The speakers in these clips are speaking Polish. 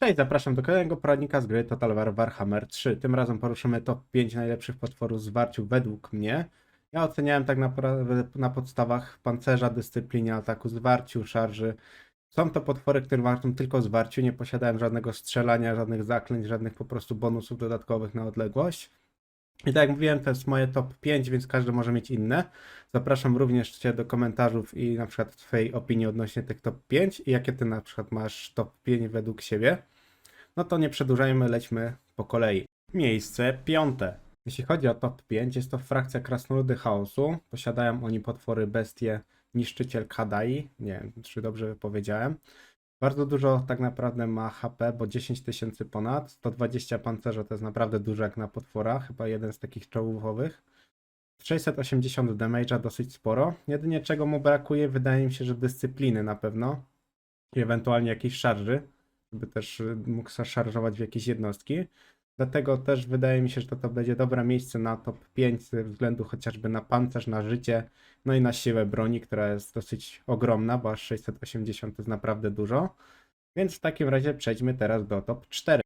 Cześć, zapraszam do kolejnego poradnika z gry Total War Warhammer 3. Tym razem poruszymy top 5 najlepszych potworów zwarciu według mnie. Ja oceniałem tak naprawdę na podstawach pancerza, dyscyplinie, ataku, zwarciu, szarży. Są to potwory, które walczą tylko zwarciu, nie posiadałem żadnego strzelania, żadnych zaklęć, żadnych po prostu bonusów dodatkowych na odległość. I tak jak mówiłem, to jest moje top 5, więc każdy może mieć inne. Zapraszam również Cię do komentarzów i na przykład Twojej opinii odnośnie tych top 5 i jakie Ty na przykład masz top 5 według siebie. No to nie przedłużajmy, lećmy po kolei. Miejsce piąte. Jeśli chodzi o top 5, jest to frakcja Krasnoludy Chaosu. Posiadają oni potwory bestie Niszczyciel Kadai. Nie wiem, czy dobrze powiedziałem. Bardzo dużo tak naprawdę ma HP, bo 10 tysięcy ponad. 120 pancerza to jest naprawdę dużo jak na potwora. Chyba jeden z takich czołówowych. 680 damage'a dosyć sporo. Jedynie czego mu brakuje, wydaje mi się, że dyscypliny na pewno. I ewentualnie jakiejś szarży, żeby też y, mógł szarżować w jakieś jednostki. Dlatego też wydaje mi się, że to, to będzie dobre miejsce na top 5 ze względu chociażby na pancerz, na życie, no i na siłę broni, która jest dosyć ogromna, bo aż 680 to jest naprawdę dużo. Więc w takim razie przejdźmy teraz do top 4.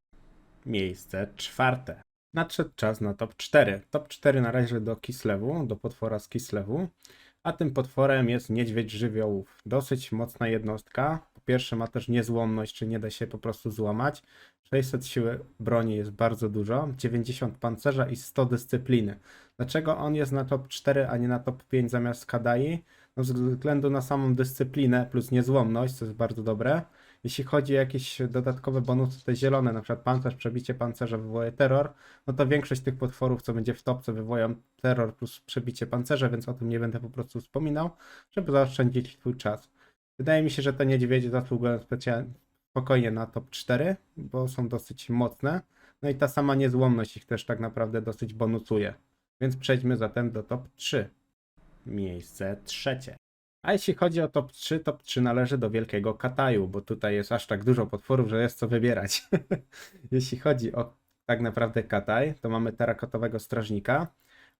Miejsce czwarte. Nadszedł czas na top 4. Top 4 należy do Kislewu, do potwora z Kislewu. A tym potworem jest niedźwiedź żywiołów. Dosyć mocna jednostka. Pierwsze ma też niezłomność, czy nie da się po prostu złamać. 600 siły broni jest bardzo dużo. 90 pancerza i 100 dyscypliny. Dlaczego on jest na top 4, a nie na top 5 zamiast Kadai? No ze względu na samą dyscyplinę plus niezłomność, co jest bardzo dobre. Jeśli chodzi o jakieś dodatkowe bonusy, te zielone, na przykład pancerz, przebicie pancerza wywołuje terror, no to większość tych potworów, co będzie w topce, wywołają terror plus przebicie pancerza, więc o tym nie będę po prostu wspominał, żeby zaoszczędzić twój czas. Wydaje mi się, że te niedźwiedzie zasługują specjalnie spokojnie na top 4, bo są dosyć mocne. No i ta sama niezłomność ich też tak naprawdę dosyć bonusuje. Więc przejdźmy zatem do top 3. Miejsce trzecie. A jeśli chodzi o top 3, top 3 należy do Wielkiego Kataju, bo tutaj jest aż tak dużo potworów, że jest co wybierać. jeśli chodzi o tak naprawdę Kataj, to mamy terakotowego strażnika.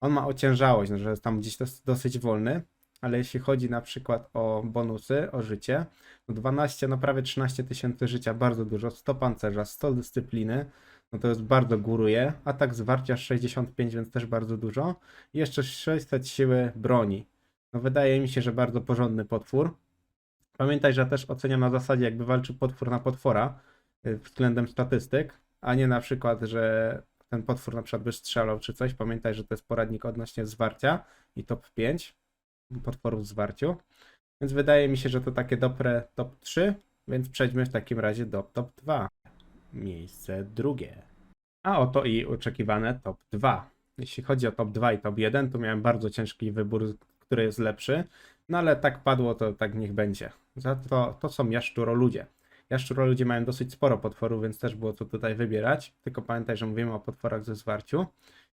On ma ociężałość, no, że jest tam gdzieś dos- dosyć wolny, ale jeśli chodzi na przykład o bonusy, o życie, no 12, no prawie 13 tysięcy życia, bardzo dużo, 100 pancerza, 100 dyscypliny, no to jest bardzo góruje. Atak zwarcia 65, więc też bardzo dużo. I jeszcze 600 siły broni. No wydaje mi się, że bardzo porządny potwór. Pamiętaj, że też oceniam na zasadzie, jakby walczył potwór na potwora y, względem statystyk, a nie na przykład, że ten potwór na przykład by strzelał czy coś. Pamiętaj, że to jest poradnik odnośnie zwarcia i top 5 potworów w zwarciu. Więc wydaje mi się, że to takie dobre top 3, więc przejdźmy w takim razie do top 2. Miejsce drugie. A oto i oczekiwane top 2. Jeśli chodzi o top 2 i top 1, to miałem bardzo ciężki wybór, który jest lepszy. No ale tak padło, to tak niech będzie. Za to, to są jaszczuroludzie. Jaszczuroludzie mają dosyć sporo potworów, więc też było co tutaj wybierać. Tylko pamiętaj, że mówimy o potworach ze zwarciu.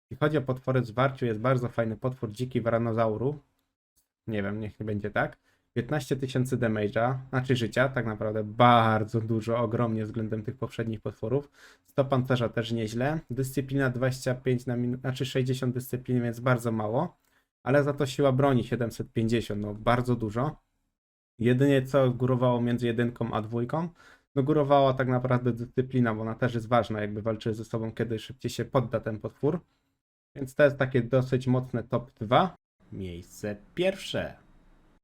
Jeśli chodzi o potwory w zwarciu, jest bardzo fajny potwór dziki waranozauru. Nie wiem, niech nie będzie tak. 15 tysięcy damage'a, znaczy życia, tak naprawdę bardzo dużo, ogromnie względem tych poprzednich potworów. 100 pancerza też nieźle. Dyscyplina 25 na minutę, znaczy 60 dyscypliny, więc bardzo mało. Ale za to siła broni 750, no bardzo dużo. Jedynie co górowało między jedynką a dwójką, no górowała tak naprawdę dyscyplina, bo ona też jest ważna, jakby walczy ze sobą, kiedy szybciej się podda ten potwór. Więc to jest takie dosyć mocne top 2. Miejsce pierwsze.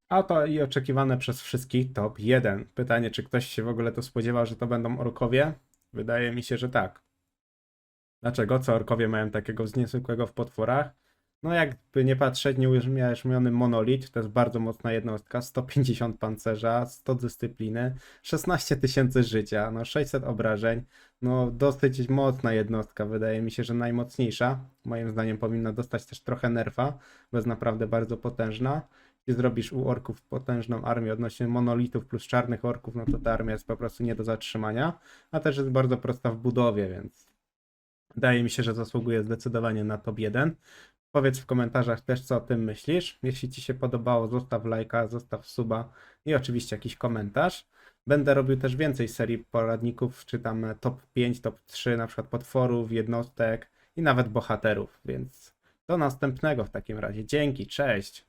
A to i oczekiwane przez wszystkich top 1. Pytanie, czy ktoś się w ogóle to spodziewał, że to będą orkowie? Wydaje mi się, że tak. Dlaczego? Co orkowie mają takiego niezwykłego w potworach? No jakby nie patrzeć, nieujarzmiony monolit, to jest bardzo mocna jednostka, 150 pancerza, 100 dyscypliny, 16 tysięcy życia, no 600 obrażeń, no dosyć mocna jednostka, wydaje mi się, że najmocniejsza. Moim zdaniem powinna dostać też trochę nerfa, bo jest naprawdę bardzo potężna. Jeśli zrobisz u orków potężną armię odnośnie monolitów plus czarnych orków, no to ta armia jest po prostu nie do zatrzymania, a też jest bardzo prosta w budowie, więc wydaje mi się, że zasługuje zdecydowanie na top 1. Powiedz w komentarzach też, co o tym myślisz. Jeśli Ci się podobało, zostaw lajka, zostaw suba i oczywiście jakiś komentarz. Będę robił też więcej serii poradników, czy tam top 5, top 3, na przykład potworów, jednostek i nawet bohaterów, więc do następnego w takim razie. Dzięki, cześć!